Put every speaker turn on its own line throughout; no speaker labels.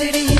city.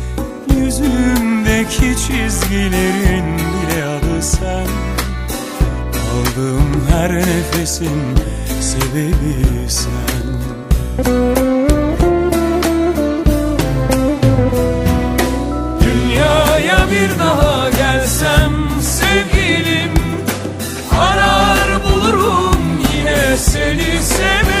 Yüzümdeki çizgilerin bile adı sen. Aldığım her nefesin sebebi sen. Dünyaya bir daha gelsem sevgilim Arar bulurum yine seni severim